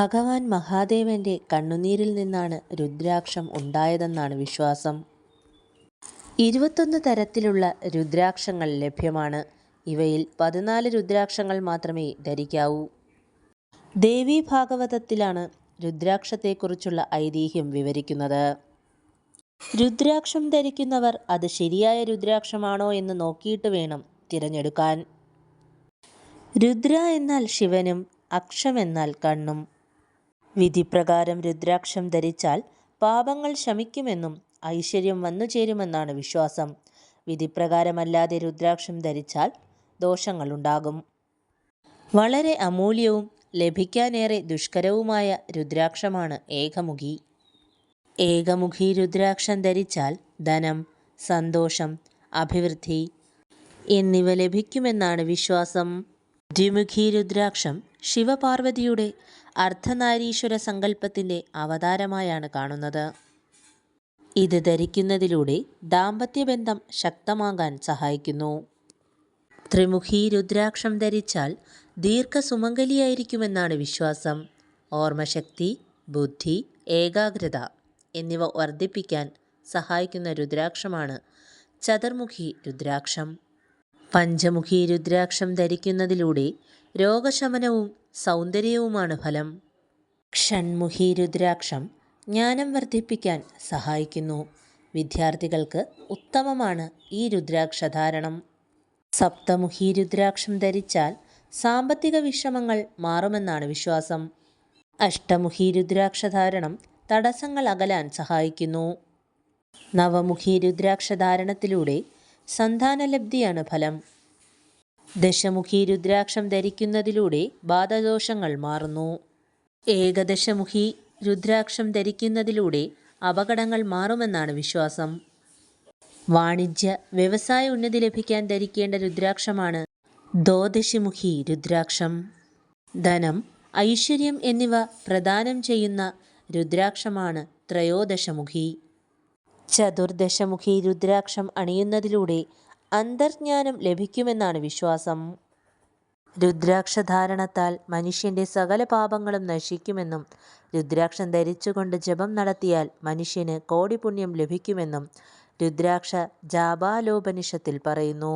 ഭഗവാൻ മഹാദേവന്റെ കണ്ണുനീരിൽ നിന്നാണ് രുദ്രാക്ഷം ഉണ്ടായതെന്നാണ് വിശ്വാസം. ഇരുപത്തൊന്ന് തരത്തിലുള്ള രുദ്രാക്ഷങ്ങൾ ലഭ്യമാണ്. ഇവയിൽ പതിനാല് രുദ്രാക്ഷങ്ങൾ മാത്രമേ ധരിക്കാവൂ. ദേവീ ഭാഗവതത്തിലാണ് രുദ്രാക്ഷത്തെക്കുറിച്ചുള്ള ഐതിഹ്യം വിവരിക്കുന്നത്. രുദ്രാക്ഷം ധരിക്കുന്നവർ അത് ശരിയായ രുദ്രാക്ഷമാണോ എന്ന് നോക്കിയിട്ട് വേണം തിരഞ്ഞെടുക്കാൻ. രുദ്ര എന്നാൽ ശിവനും അക്ഷം എന്നാൽ കണ്ണും. വിധിപ്രകാരം രുദ്രാക്ഷം ധരിച്ചാൽ പാപങ്ങൾ ശമിക്കുമെന്നും ഐശ്വര്യം വന്നുചേരുമെന്നാണ് വിശ്വാസം. വിധിപ്രകാരമല്ലാതെ രുദ്രാക്ഷം ധരിച്ചാൽ ദോഷങ്ങളുണ്ടാകും. വളരെ അമൂല്യവും ലഭിക്കാനേറെ ദുഷ്കരവുമായ രുദ്രാക്ഷമാണ് ഏകമുഖി. ഏകമുഖി രുദ്രാക്ഷം ധരിച്ചാൽ ധനം സന്തോഷം അഭിവൃദ്ധി എന്നിവ ലഭിക്കുമെന്നാണ് വിശ്വാസം. ദ്വിമുഖി രുദ്രാക്ഷം ശിവപാർവതിയുടെ അർദ്ധനാരീശ്വര സങ്കല്പത്തിന്റെ അവതാരമായാണ് കാണുന്നത്. ഇത് ധരിക്കുന്നതിലൂടെ ദാമ്പത്യബന്ധം ശക്തമാകാൻ സഹായിക്കുന്നു. ത്രിമുഖി രുദ്രാക്ഷം ധരിച്ചാൽ ദീർഘസുമംഗലിയായിരിക്കുമെന്നാണ് വിശ്വാസം. ഓർമ്മശക്തി ബുദ്ധി ഏകാഗ്രത എന്നിവ വർദ്ധിപ്പിക്കാൻ സഹായിക്കുന്ന രുദ്രാക്ഷമാണ് ചതുർമുഖി രുദ്രാക്ഷം പഞ്ചമുഖി രുദ്രാക്ഷം ധരിക്കുന്നതിലൂടെ രോഗശമനവും സൗന്ദര്യവുമാണ് ഫലം. ഷൺമുഖി രുദ്രാക്ഷം ജ്ഞാനം വർദ്ധിപ്പിക്കാൻ സഹായിക്കുന്നു. വിദ്യാർത്ഥികൾക്ക് ഉത്തമമാണ് ഈ രുദ്രാക്ഷധാരണം. സപ്തമുഖി രുദ്രാക്ഷം ധരിച്ചാൽ സാമ്പത്തിക വിഷമങ്ങൾ മാറുമെന്നാണ് വിശ്വാസം. അഷ്ടമുഖി രുദ്രാക്ഷധാരണം തടസ്സങ്ങൾ അകലാൻ സഹായിക്കുന്നു. നവമുഖി രുദ്രാക്ഷധാരണത്തിലൂടെ സന്താനലബ്ധിയാണ് ഫലം. ദശമുഖി രുദ്രാക്ഷം ധരിക്കുന്നതിലൂടെ ബാധദോഷങ്ങൾ മാറുന്നു. ഏകദശമുഖി രുദ്രാക്ഷം ധരിക്കുന്നതിലൂടെ അപകടങ്ങൾ മാറുമെന്നാണ് വിശ്വാസം. വാണിജ്യ വ്യവസായ ഉന്നതി ലഭിക്കാൻ ധരിക്കേണ്ട രുദ്രാക്ഷമാണ് ദ്വാദശിമുഖി രുദ്രാക്ഷം. ധനം ഐശ്വര്യം എന്നിവ പ്രദാനം ചെയ്യുന്ന രുദ്രാക്ഷമാണ് ത്രയോദശമുഖി. ചതുർദശമുഖി രുദ്രാക്ഷം അണിയുന്നതിലൂടെ അന്തർജ്ഞാനം ലഭിക്കുമെന്നാണ് വിശ്വാസം. രുദ്രാക്ഷധാരണത്താൽ മനുഷ്യന്റെ സകല പാപങ്ങളും നശിക്കുമെന്നും രുദ്രാക്ഷം ധരിച്ചുകൊണ്ട് ജപം നടത്തിയാൽ മനുഷ്യന് കോടി പുണ്യം ലഭിക്കുമെന്നും രുദ്രാക്ഷ ജാബാലോപനിഷത്തിൽ പറയുന്നു.